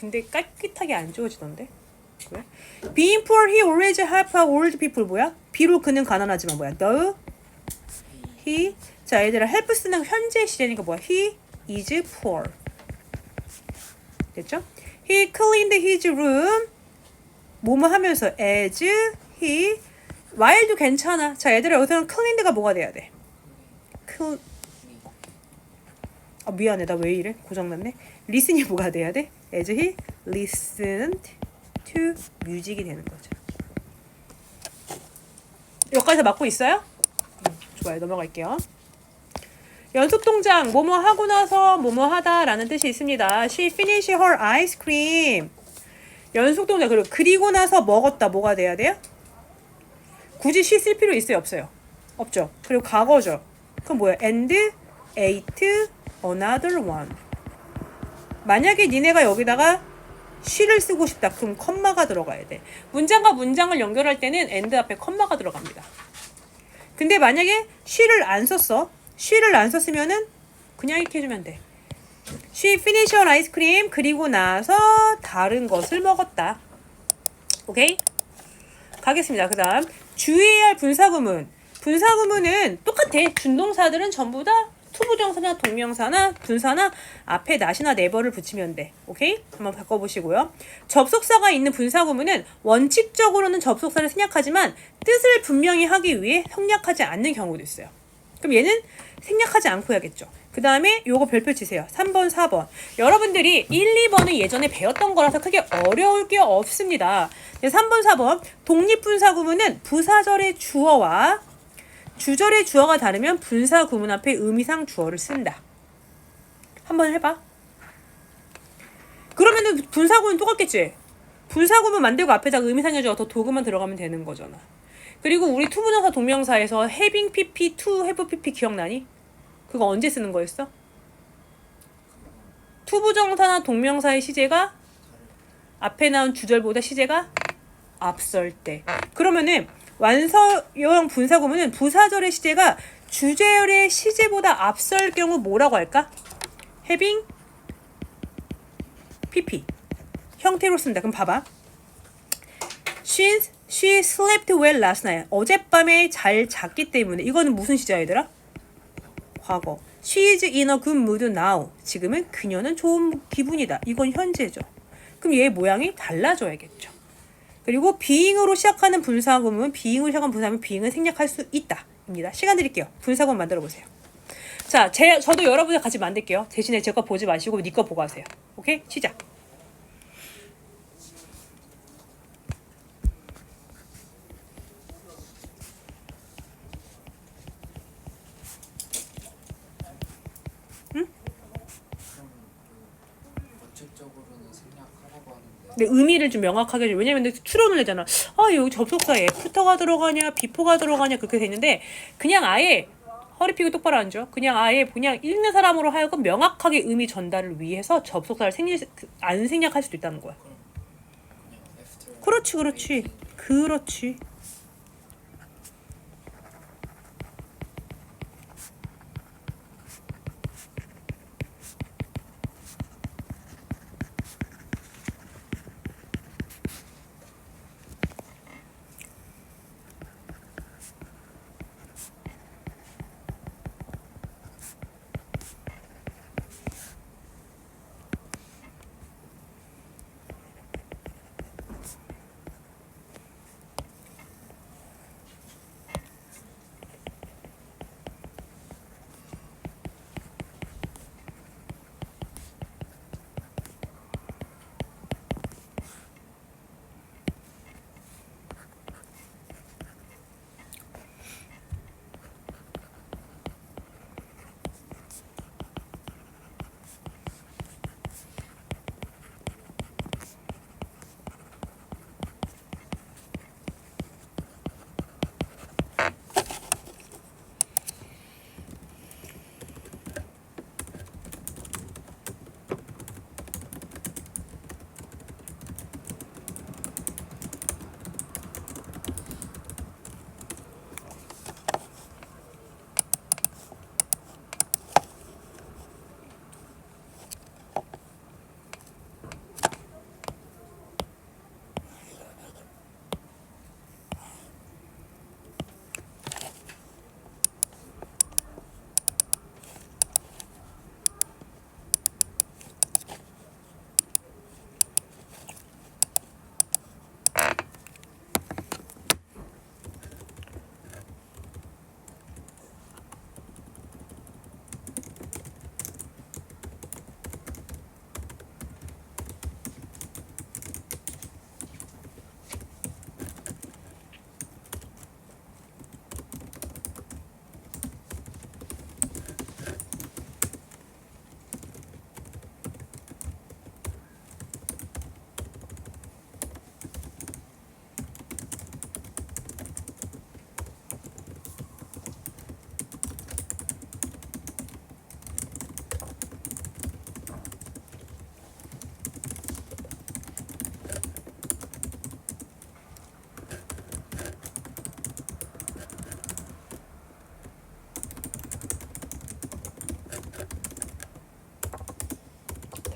근데 깔끗하게 안 지워지던데. 왜? Being poor, he always help old people 뭐야? 비록 그는 가난하지만 뭐야? The he 자 얘들아 help 쓰는 현재 시제니까 뭐야? He is poor. 됐죠? He cleaned his room. 뭐뭐 하면서 as he while도 괜찮아. 자 얘들아 여기서는 cleaned가 뭐가 돼야 돼? cl 아 미안해 나 왜 이래 고장났네. listen이 뭐가 돼야 돼? As he listened to music이 되는 거죠. 여기까지 맞고 있어요? 음, 좋아요 넘어갈게요. 연속 동작 뭐뭐 하고 나서 뭐뭐 하다라는 뜻이 있습니다. She finished her ice cream. 연속 동작 그리고 그리고 나서 먹었다 뭐가 돼야 돼요? 굳이 she 쓸 필요 있어요 없어요? 없죠. 그리고 과거죠. 그럼 뭐야? And ate another one. 만약에 니네가 여기다가 she를 쓰고 싶다. 그럼 컴마가 들어가야 돼. 문장과 문장을 연결할 때는 and 앞에 컴마가 들어갑니다. 근데 만약에 she를 안 썼어. she를 안 썼으면은 그냥 이렇게 해주면 돼. She finished her ice cream. 그리고 나서 다른 것을 먹었다. 오케이? 가겠습니다. 그 다음 주의해야 할 분사구문. 분사구문은 똑같아. 준동사들은 전부 다 투부정사나 동명사나 분사나 앞에 not이나 never를 붙이면 돼. 오케이? 한번 바꿔보시고요. 접속사가 있는 분사구문은 원칙적으로는 접속사를 생략하지만 뜻을 분명히 하기 위해 생략하지 않는 경우도 있어요. 그럼 얘는 생략하지 않고 해야겠죠. 그 다음에 요거 별표 치세요. 3번, 4번. 여러분들이 1, 2번은 예전에 배웠던 거라서 크게 어려울 게 없습니다. 네, 3번, 4번. 독립분사구문은 부사절의 주어와 주절의 주어가 다르면 분사 구문 앞에 의미상 주어를 쓴다. 한번 해봐. 그러면은 분사 구문 똑같겠지? 분사 구문 만들고 앞에다 의미상의 주어 더 도구만 들어가면 되는 거잖아. 그리고 우리 투부정사 동명사에서 having pp, to have pp 기억나니? 그거 언제 쓰는 거였어? 투부정사나 동명사의 시제가 앞에 나온 주절보다 시제가 앞설 때. 그러면은 완서형 분사구문은 부사절의 시제가 주절의 시제보다 앞설 경우 뭐라고 할까? having pp 형태로 쓴다. 그럼 봐봐. She, she slept well last night. 어젯밤에 잘 잤기 때문에 이거는 무슨 시제야 얘들아? 과거. She is in a good mood now. 지금은 그녀는 좋은 기분이다. 이건 현재죠. 그럼 얘 모양이 달라져야겠죠. 그리고 being으로 시작하는 분사구문, being으로 시작하는 분사구문, being은 생략할 수 있다. 입니다. 시간 드릴게요. 분사구문 만들어 보세요. 자, 제, 저도 여러분들 같이 만들게요. 대신에 제 거 보지 마시고 네거 보고 하세요. 오케이? 시작. 원칙적으로는 생략하라고 하는데 근데 의미를 좀 명확하게 해줘. 왜냐면 추론을 내잖아. 아, 여기 접속사에 애프터가 들어가냐, 비포가 들어가냐, 그렇게 돼 있는데, 그냥 아예 허리 펴고 똑바로 앉아. 그냥 아예 그냥 읽는 사람으로 하여금 명확하게 의미 전달을 위해서 접속사를 생략, 안 생략할 수도 있다는 거야. 그렇지, 그렇지. 그렇지.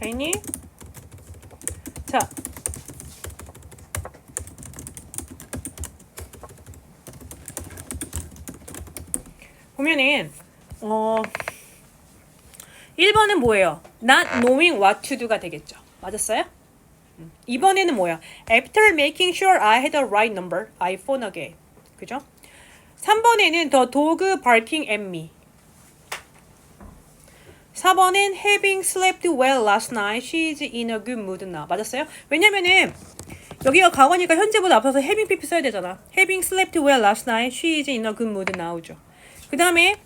다 있니? 자. 보면은 어 1번은 뭐예요? Not knowing what to do가 되겠죠. 맞았어요? 음. 2번에는 뭐야? After making sure I had the right number, I phone again. 그죠? 3번에는 the dog barking at me. 4번은 having slept well last night, she's in a good mood now. 맞았어요? 왜냐면은 여기가 과거니까 현재보다 앞서서 having pp 써야 되잖아. having slept well last night, she is in a good mood now죠. 그 다음에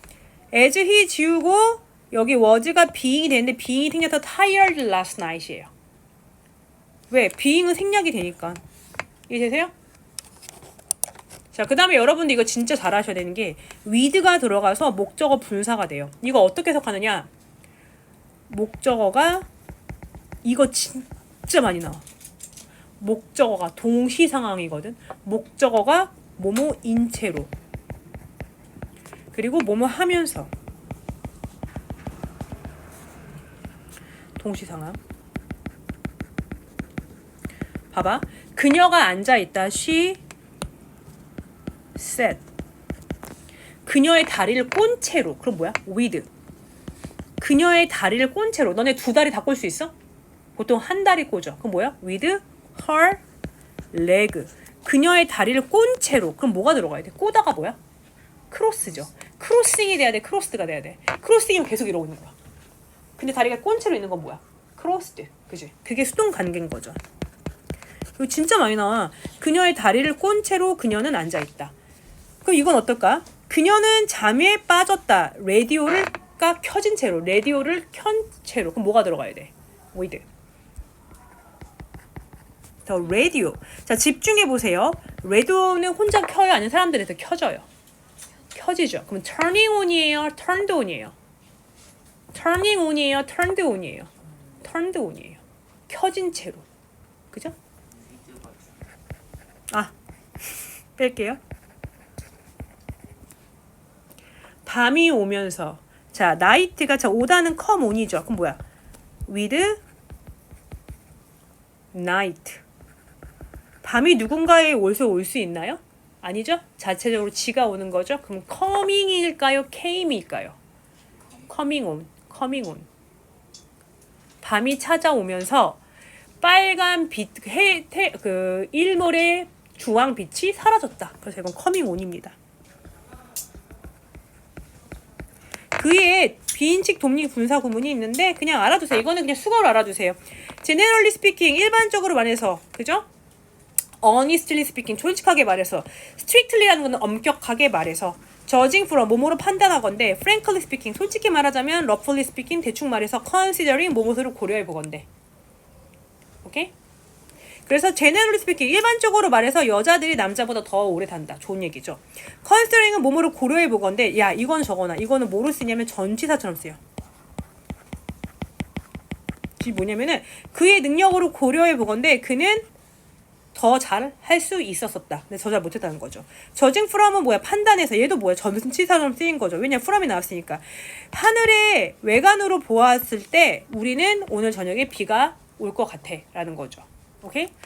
as he 지우고 여기 was가 being이 되는데 being이 생겨서 tired last night이에요. 왜? being은 생략이 되니까. 이해되세요? 자, 그 다음에 여러분들 이거 진짜 잘 하셔야 되는 게 with가 들어가서 목적어 분사가 돼요. 이거 어떻게 해석하느냐? 목적어가 이거 진짜 많이 나와. 목적어가 동시 상황이거든. 목적어가 뭐뭐 인체로. 그리고 뭐뭐 하면서. 동시 상황. 봐봐. 그녀가 앉아 있다. She sat. 그녀의 다리를 꼰 채로. 그럼 뭐야? with. 그녀의 다리를 꼰 채로. 너네 두 다리 다 꼴 수 있어? 보통 한 다리 꽂아. 그럼 뭐야? with her leg. 그녀의 다리를 꼰 채로. 그럼 뭐가 들어가야 돼? 꼬다가 뭐야? 크로스죠. 크로싱이 돼야 돼. 크로스가 돼야 돼. 크로싱이면 계속 이러고 있는 거야. 근데 다리가 꼰 채로 있는 건 뭐야? 크로스드. 그지? 그게 수동 관계인 거죠. 이거 진짜 많이 나와. 그녀의 다리를 꼰 채로 그녀는 앉아 있다. 그럼 이건 어떨까? 그녀는 잠에 빠졌다. 라디오를 가 켜진 채로, 라디오를 켠 채로. 그럼 뭐가 들어가야 돼? with. 더 라디오. 자 집중해 보세요. 라디오는 혼자 켜요, 아니면 사람들에서 켜져요? 켜지죠. 그럼 turning on이에요, turned on이에요. turning on이에요, turned on이에요. turned on이에요. 켜진 채로. 그죠? 아 뺄게요. 밤이 오면서 자 나이트가 자 오다는 come on이죠. 그럼 뭐야? with night. 밤이 누군가의 옷에 올수 있나요? 아니죠? 자체적으로 지가 오는 거죠. 그럼 coming일까요? came일까요? coming on, coming on. 밤이 찾아오면서 빨간 빛, 해, 태, 그 일몰의 주황 빛이 사라졌다. 그래서 이건 커밍 온입니다. 그의 비인식 독립 분사 구문이 있는데 그냥 알아두세요. 이거는 그냥 수거로 알아두세요. Generally speaking 일반적으로 말해서 그죠? honestly speaking 솔직하게 말해서 strictly라는 거는 엄격하게 말해서 judging from 뭐뭐로 판단하건데 frankly speaking 솔직히 말하자면 roughly speaking 대충 말해서 considering 뭐뭐를 고려해 보건데 오케이? 그래서 generally speaking 일반적으로 말해서 여자들이 남자보다 더 오래 산다. 좋은 얘기죠. considering은 뭐뭐를 고려해 보건데 야 이건 저거나 이거는 뭐로 쓰냐면 전치사처럼 쓰여. 이 뭐냐면은 그의 능력으로 고려해 보건데 그는 더 잘 할 수 있었었다. 근데 더잘 못했다는 거죠. 저징 프롬은 뭐야? 판단해서 얘도 뭐야? 전치사처럼 쓰인 거죠. 왜냐 프롬이 나왔으니까. 하늘의 외관으로 보았을 때 우리는 오늘 저녁에 비가 올 것 같아 라는 거죠. 오케이?